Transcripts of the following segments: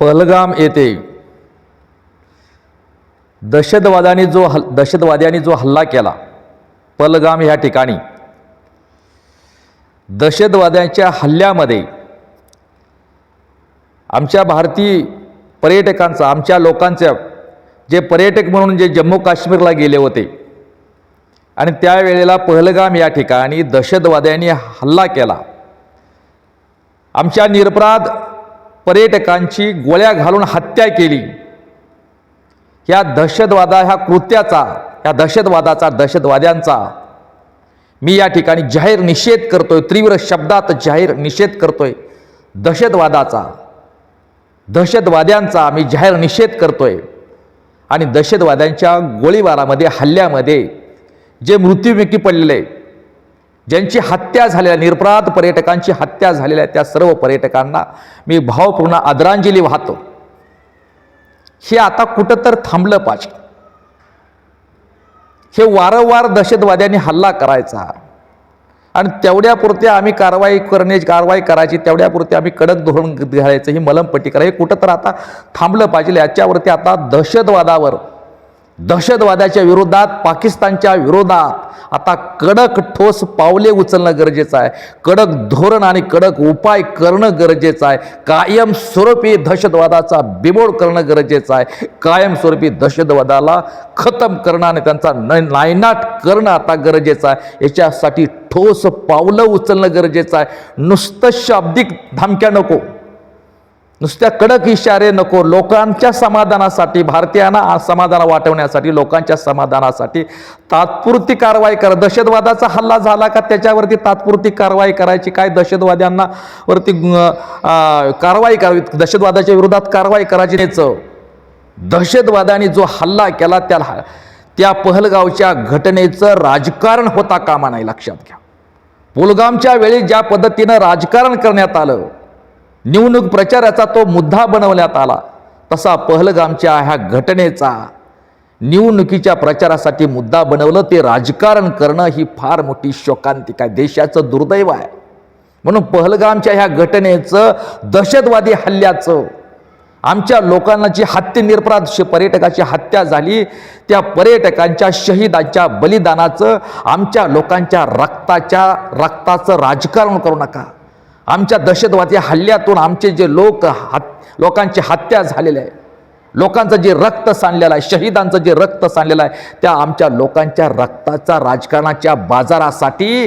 पहलगाम येथे दहशतवादाने जो हल दहशतवाद्यांनी जो हल्ला केला पलगाम ह्या ठिकाणी दहशतवाद्यांच्या हल्ल्यामध्ये आमच्या भारतीय पर्यटकांचा आमच्या लोकांच्या जे पर्यटक म्हणून जे जम्मू काश्मीरला गेले होते आणि त्यावेळेला पहलगाम या ठिकाणी दहशतवाद्यांनी हल्ला केला. आमच्या निरपराध पर्यटकांची गोळ्या घालून हत्या केली. ह्या दहशतवादा ह्या कृत्याचा या दहशतवादाचा दहशतवाद्यांचा मी या ठिकाणी जाहीर निषेध करतोय तीव्र शब्दात जाहीर निषेध करतोय. दहशतवादाचा दहशतवाद्यांचा मी जाहीर निषेध करतोय. आणि दहशतवाद्यांच्या गोळीबारामध्ये हल्ल्यामध्ये जे मृत्युमुखी पडलेले ज्यांची हत्या झालेल्या निरपराध पर्यटकांची हत्या झालेल्या त्या सर्व पर्यटकांना मी भावपूर्ण आदरांजली वाहतो. हे आता कुठं तर थांबलं पाहिजे. हे वारंवार दहशतवाद्यांनी हल्ला करायचा. आणि तेवढ्यापुरते आम्ही कारवाई करण्याची कारवाई करायची तेवढ्यापुरते आम्ही कडक धोरण घालायचं ही मलमपट्टी करा. हे कुठं तर आता थांबलं पाहिजे. याच्यावरती आता दहशतवादावर दहशतवादाच्या विरोधात पाकिस्तानच्या विरोधात. आता कडक ठोस पावले उचलणं गरजेचं आहे. कडक धोरण आणि कडक उपाय करणं गरजेचं आहे. कायमस्वरूपी दहशतवादाचा बिमोड करणं गरजेचं आहे. कायमस्वरूपी दहशतवादाला खतम करणं आणि त्यांचा न नायनाट करणं आता गरजेचं आहे. याच्यासाठी ठोस पावलं उचलणं गरजेचं आहे. नुसतं शाब्दिक धमक्या नको. नुसत्या कडक इशारे नको लोकांच्या समाधानासाठी भारतीयांना समाधान वाटवण्यासाठी लोकांच्या समाधानासाठी तात्पुरती कारवाई करा. दहशतवादाचा हल्ला झाला का त्याच्यावरती तात्पुरती कारवाई करायची? काय दहशतवाद्यांना वरती कारवाई करावी? दहशतवादाच्या विरोधात कारवाई करायची त्याचं दहशतवादाने जो हल्ला केला त्या त्या पहलगावच्या घटनेचं राजकारण होता कामा नाही लक्षात घ्या. पुलगामच्या वेळी ज्या पद्धतीनं राजकारण करण्यात आलं निवडणूक प्रचाराचा तो मुद्दा बनवण्यात आला. तसा पहलगामच्या ह्या घटनेचा निवडणुकीच्या प्रचारासाठी मुद्दा बनवलं ते राजकारण करणं ही फार मोठी शोकांतिका आहे. देशाचं दुर्दैव आहे. म्हणून पहलगामच्या ह्या घटनेचं दहशतवादी हल्ल्याचं आमच्या लोकांना जी हत्या निरपराध श- पर्यटकाची हत्या झाली त्या पर्यटकांच्या शहीदांच्या बलिदानाचं आमच्या लोकांच्या रक्ताच्या रक्ताचं राजकारण करू नका. आमच्या दहशतवादी हल्ल्यातून आमचे जे लोक हात लोकांची हत्या झालेले आहे लोकांचं जे रक्त सांडलेलं आहे शहीदांचं जे रक्त सांडलेलं आहे त्या आमच्या लोकांच्या रक्ताचा राजकारणाच्या बाजारासाठी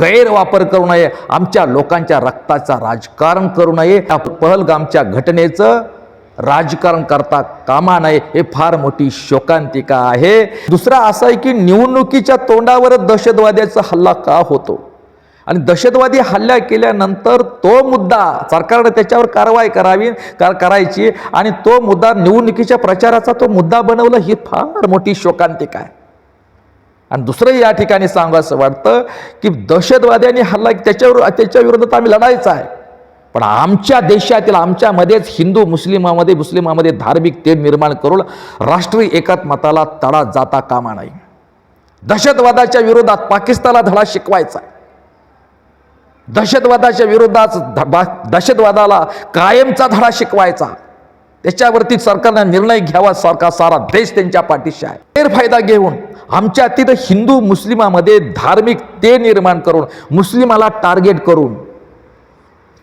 गैरवापर करू नये आमच्या लोकांच्या रक्ताचा राजकारण करू नये. त्या पहलगामच्या घटनेचं राजकारण करता कामा नये हे फार मोठी शोकांतिका आहे. दुसरा असं आहे की निवडणुकीच्या तोंडावर दहशतवाद्याचा हल्ला का होतो? आणि दहशतवादी हल्ला केल्यानंतर तो मुद्दा सरकारने त्याच्यावर कारवाई करावी कार करायची आणि तो मुद्दा निवडणुकीच्या प्रचाराचा तो मुद्दा बनवलं ही फार मोठी शोकांतिका आहे. आणि दुसरं या ठिकाणी सांगावं वाटतं की दहशतवाद्यांनी हल्ला त्याच्यावर त्याच्या विरोधात आम्ही लढायचं आहे. पण आमच्या देशातील आमच्यामध्येच हिंदू मुस्लिमामध्ये मुस्लिमामध्ये धार्मिक तेढ निर्माण करून राष्ट्रीय एकात्मताला तडा जाता कामा नाही. दहशतवादाच्या विरोधात पाकिस्तानला धडा शिकवायचा आहे. दहशतवादाच्या विरोधात दहशतवादाला कायमचा धडा शिकवायचा. त्याच्यावरती सरकारने निर्णय घ्यावा सारखा सारा देश त्यांच्या पाठीशी आहे. गैरफायदा घेऊन आमच्या तिथं हिंदू मुस्लिमामध्ये धार्मिक ते निर्माण करून मुस्लिमाला टार्गेट करून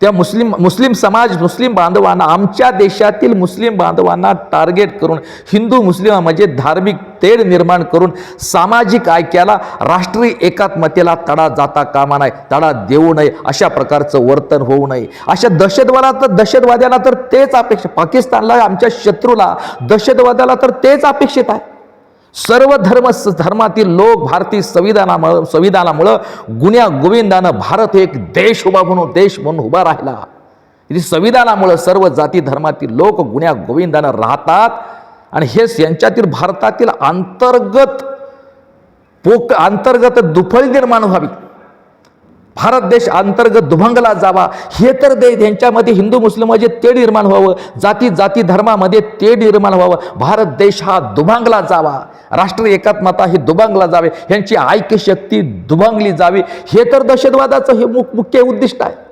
त्या मुस्लिम मुस्लिम समाज मुस्लिम बांधवांना आमच्या देशातील मुस्लिम बांधवांना टार्गेट करून हिंदू मुस्लिमामध्ये म्हणजे धार्मिक तेढ निर्माण करून सामाजिक ऐक्याला राष्ट्रीय एकात्मतेला तडा जाता कामा नाही तडा देऊ नये अशा प्रकारचं वर्तन होऊ नये. अशा दहशतवादा तर दहशतवाद्याला तर तेच अपेक्षा पाकिस्तानला आमच्या शत्रूला दहशतवाद्याला तर तेच अपेक्षित आहे. सर्व धर्म धर्मातील लोक भारतीय संविधानामुळं संविधानामुळं गुन्ह्या गोविंदानं भारत एक देश उभा म्हणून देश म्हणून उभा राहिला. इथे संविधानामुळं सर्व जाती धर्मातील लोक गुन्ह्या गोविंदानं राहतात. आणि हेच यांच्यातील भारतातील अंतर्गत पोक अंतर्गत दुफळी निर्माण व्हावी. भारत देश अंतर्गत दुभंगला जावा. हे तर दे यांच्यामध्ये हिंदू मुस्लिममध्ये ते निर्माण व्हावं. जाती जाती धर्मामध्ये ते निर्माण व्हावं. भारत देश हा दुभांगला जावा. राष्ट्रीय एकात्मता हे दुभांगला जावे यांची ऐक्यशक्ती दुभांगली जावी हे तर दहशतवादाचं हे मुख मुख्य उद्दिष्ट आहे.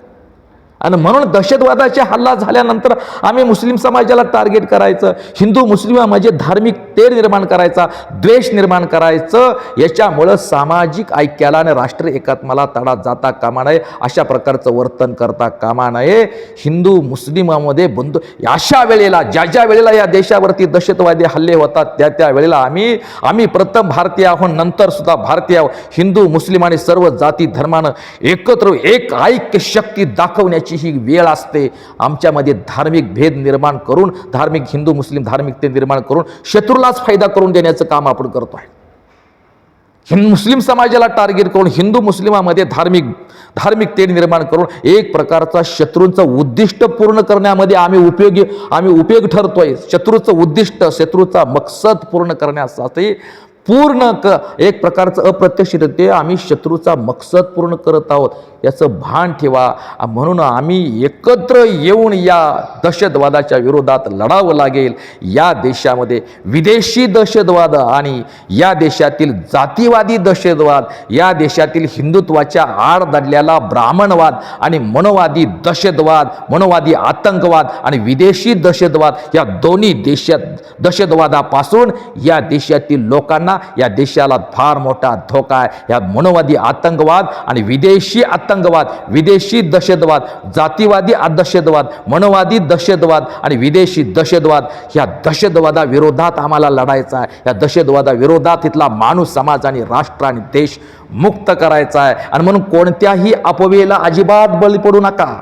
आणि म्हणून दहशतवादाचे हल्ला झाल्यानंतर आम्ही मुस्लिम समाजाला टार्गेट करायचं हिंदू मुस्लिमामध्ये म्हणजे धार्मिक तेर निर्माण करायचा द्वेष निर्माण करायचं याच्यामुळं सामाजिक ऐक्याला आणि राष्ट्र एकात्माला तडा जाता कामा नये अशा प्रकारचं वर्तन करता कामा नये हिंदू मुस्लिमामध्ये बंधू अशा वेळेला ज्या ज्या वेळेला या देशावरती दहशतवादी हल्ले होतात त्या त्या वेळेला आम्ही आम्ही प्रथम भारतीय आहोत नंतर सुद्धा भारतीय आहोत. हिंदू मुस्लिम आणि सर्व जाती धर्मानं एकत्र एक ऐक्य शक्ती दाखवण्याची ही वेळ असते आमच्यामध्ये धार्मिक भेद निर्माण करून धार्मिक हिंदू मुस्लिम धार्मिकते निर्माण करून शत्रूलाच फायदा करून देण्याचं काम आपण करतो आहे. हिंद मुस्लिम समाजाला टार्गेट करून हिंदू मुस्लिमामध्ये धार्मिक धार्मिक तेढ निर्माण करून एक प्रकारचा शत्रूंचं उद्दिष्ट पूर्ण करण्यामध्ये आम्ही उपयोगी आम्ही उपयोग ठरतोय. शत्रूचं उद्दिष्ट शत्रूचा मकसद पूर्ण करण्यासाठी पूर्ण क एक प्रकारचं अप्रत्यक्षरित्या आम्ही शत्रूचा मकसद पूर्ण करत आहोत. याचं भान ठेवा. म्हणून आम्ही एकत्र येऊन या दहशतवादाच्या विरोधात लढावं लागेल. या देशामध्ये विदेशी दहशतवाद आणि या देशातील जातीवादी दहशतवाद या देशातील हिंदुत्वाच्या आड दडलेला ब्राह्मणवाद आणि मनोवादी दहशतवाद मनोवादी आतंकवाद आणि विदेशी दहशतवाद या दोन्ही देशात दहशतवादापासून या देशातील लोकांना या देशाला फार मोठा धोका आहे. या मनोवादी आतंकवाद आणि विदेशी आतंकवाद विदेशी दहशतवाद जातीवादी दहशतवाद मनोवादी दहशतवाद आणि विदेशी दहशतवाद ह्या दहशतवादाविरोधात आम्हाला लढायचा आहे. या दहशतवादाविरोधात इथला माणूस समाज आणि राष्ट्र आणि देश मुक्त करायचा आहे. आणि म्हणून कोणत्याही अपवेला अजिबात बळी पडू नका.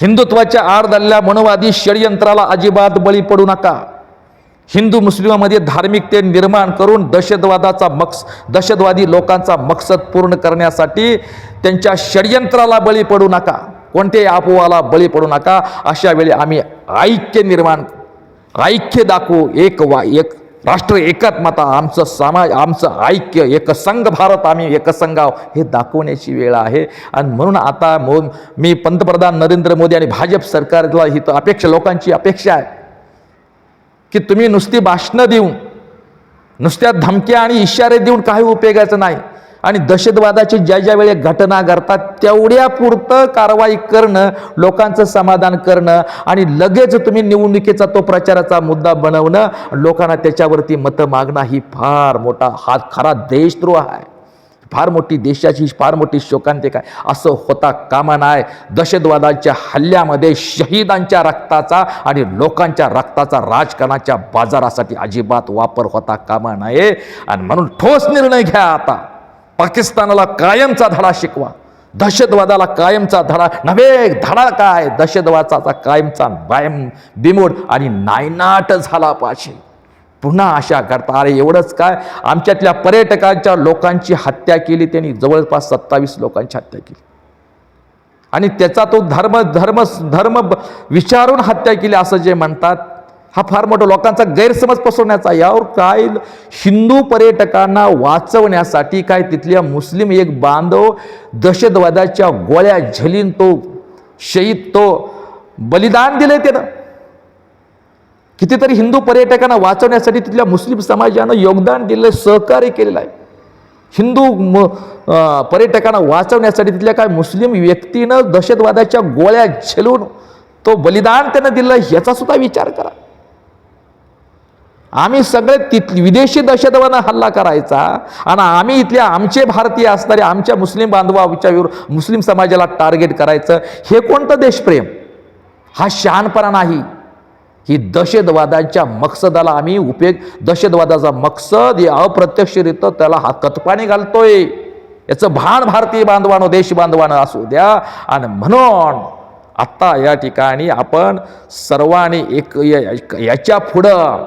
हिंदुत्वाच्या आड दल्ल्या मनोवादी षडयंत्राला अजिबात बळी पडू नका. हिंदू मुस्लिमामध्ये धार्मिकते निर्माण करून दहशतवादाचा मक्स दहशतवादी लोकांचा मकसद पूर्ण करण्यासाठी त्यांच्या षडयंत्राला बळी पडू नका. कोणत्याही अपोवाला बळी पडू नका. अशा वेळी आम्ही ऐक्य निर्माण ऐक्य दाखवू. एक वा एक राष्ट्र एकात्मता आमचं समाज आमचं ऐक्य एकसंघ भारत आम्ही एकसंघाव हे दाखवण्याची वेळ आहे. आणि म्हणून आता मो मी पंतप्रधान नरेंद्र मोदी आणि भाजप सरकारला ही तर अपेक्षा लोकांची अपेक्षा आहे. की तुम्ही नुसती भाषणं देऊन नुसत्या धमक्या आणि इशारे देऊन काही उपयोगाचं नाही. आणि दहशतवादाची ज्या ज्या वेळी घटना घडतात तेवढ्यापुरतं कारवाई करणं लोकांचं समाधान करणं आणि लगेच तुम्ही निवडणुकीचा तो प्रचाराचा मुद्दा बनवणं लोकांना त्याच्यावरती मतं मागणं ही फार मोठा हा खरा देशद्रोह आहे. फार मोठी देशाची फार मोठी शोकांतिक आहे असं होता कामा नाही दहशतवादाच्या हल्ल्यामध्ये शहीदांच्या रक्ताचा आणि लोकांच्या रक्ताचा राजकारणाच्या बाजारासाठी अजिबात वापर होता कामा नये. आणि म्हणून ठोस निर्णय घ्या आता. पाकिस्तानाला कायमचा धडा शिकवा. दहशतवादाला कायमचा धडा. नव्हे धडा काय? दहशतवादाचा कायमचा बायम बिमोड आणि नायनाट झाला पाहिजे. पुन्हा आशा करता अरे एवढंच काय? आमच्यातल्या पर्यटकांच्या लोकांची हत्या केली त्यांनी जवळपास सत्तावीस लोकांची हत्या केली. आणि त्याचा तो धर्म धर्म धर्म विचारून हत्या केली असं जे म्हणतात हा फार मोठा लोकांचा गैरसमज पसरवण्याचा यावर काय हिंदू पर्यटकांना वाचवण्यासाठी काय तिथल्या मुस्लिम एक बांधव दहशतवादाच्या गोळ्या झलीन तो शहीद तो बलिदान दिले त्यानं. कितीतरी हिंदू पर्यटकांना वाचवण्यासाठी तिथल्या मुस्लिम समाजानं योगदान दिलं सहकार्य केलेलं आहे. हिंदू म पर्यटकांना वाचवण्यासाठी तिथल्या काय मुस्लिम व्यक्तीनं दहशतवादाच्या गोळ्या झेलून तो बलिदान त्यानं दिलं याचा सुद्धा विचार करा. आम्ही सगळे तिथ विदेशी दहशतवादानं हल्ला करायचा आणि आम्ही इथल्या आमचे भारतीय असणारे आमच्या मुस्लिम बांधवाच्या विरुद्ध मुस्लिम समाजाला टार्गेट करायचं. हे कोणतं देशप्रेम? हा शहाणपणा नाही. ही दहशतवादाच्या मकसदाला आम्ही उपयोग दहशतवादाचा मकसद हे अप्रत्यक्षरित्या त्याला हा कतपाणी घालतोय. याचं भान भारतीय बांधवानं देश बांधवानं असू द्या. आणि म्हणून आत्ता या ठिकाणी आपण सर्वांनी एक याच्या पुढं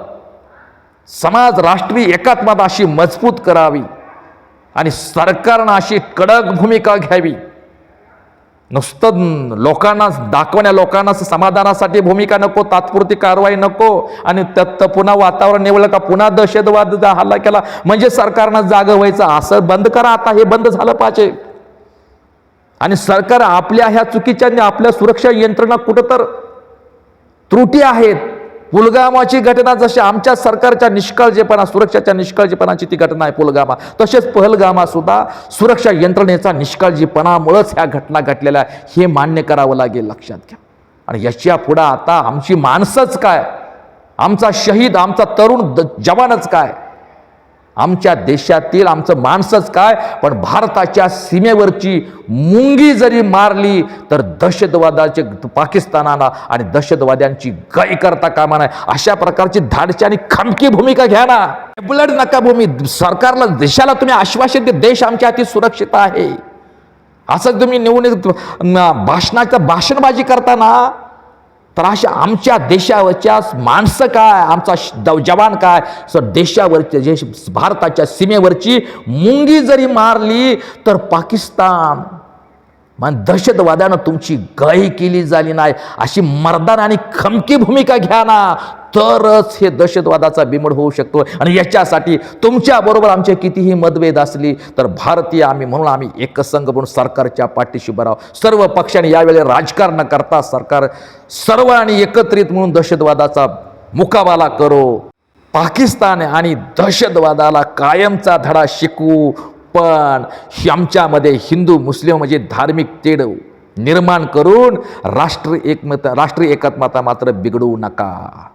समाज राष्ट्रीय एकात्मता अशी मजबूत करावी. आणि सरकारनं अशी कडक भूमिका घ्यावी. नुसतं लोकांना दाखवण्या लोकांना समाधानासाठी भूमिका नको तात्पुरती कारवाई नको आणि त्यात पुन्हा वातावरण निवडलं का पुन्हा दहशतवाद हल्ला केला. म्हणजे सरकारनं जागं व्हायचं असं बंद करा आता हे बंद झालं पाहिजे. आणि सरकार आपल्या ह्या चुकीच्या आपल्या सुरक्षा यंत्रणा कुठं तर त्रुटी आहेत. पुलगामाची घटना जशी आमच्या सरकारच्या निष्काळजीपणा सुरक्षाच्या निष्काळजीपणाची ती घटना आहे पुलगामा. तसेच पहलगामा सुद्धा सुरक्षा यंत्रणेचा निष्काळजीपणामुळेच ह्या घटना घडलेल्या आहे. हे मान्य करावं लागेल लक्षात घ्या. आणि याच्या पुढं आता आमची माणसंच काय? आमचा शहीद आमचा तरुण द- जवानच काय? आमच्या देशातील आमचं माणसंच काय पण भारताच्या सीमेवरची मुंगी जरी मारली तर दहशतवादाचे पाकिस्तानाला आणि दहशतवाद्यांची गय करता कामा नाही अशा प्रकारची धाडची आणि खमकी भूमिका घ्या ना. ब्लड नका भूमी सरकारला देशाला तुम्ही आश्वासन दे देश आमच्या हाती सुरक्षित आहे. असं तुम्ही निवडणूक भाषणाचं भाषणबाजी करताना तर अशा आमच्या देशावरच्या माणसं काय? आमचा द जवान काय? सर देशावरच्या जे भारताच्या सीमेवरची मुंगी जरी मारली तर पाकिस्तान मग दहशतवाद्यानं तुमची गाई केली झाली नाही. अशी मर्दान आणि खमकी भूमिका घ्या ना. तरच हे दहशतवादाचा बिमड होऊ शकतो. आणि याच्यासाठी तुमच्याबरोबर आमचे कितीही मतभेद असली तर भारतीय आम्ही म्हणून आम्ही एकसंघ म्हणून सरकारच्या पाठीशी राहू. सर्व पक्षांनी यावेळी राजकारण करता सरकार सर्व आणि एकत्रित म्हणून दहशतवादाचा मुकाबला करो. पाकिस्तान आणि दहशतवादाला कायमचा धडा शिकवू. पण आमच्यामध्ये हिंदू मुस्लिम म्हणजे धार्मिक तेढ निर्माण करून राष्ट्र एकमत राष्ट्रीय एकात्मता मात्र बिघडवू नका.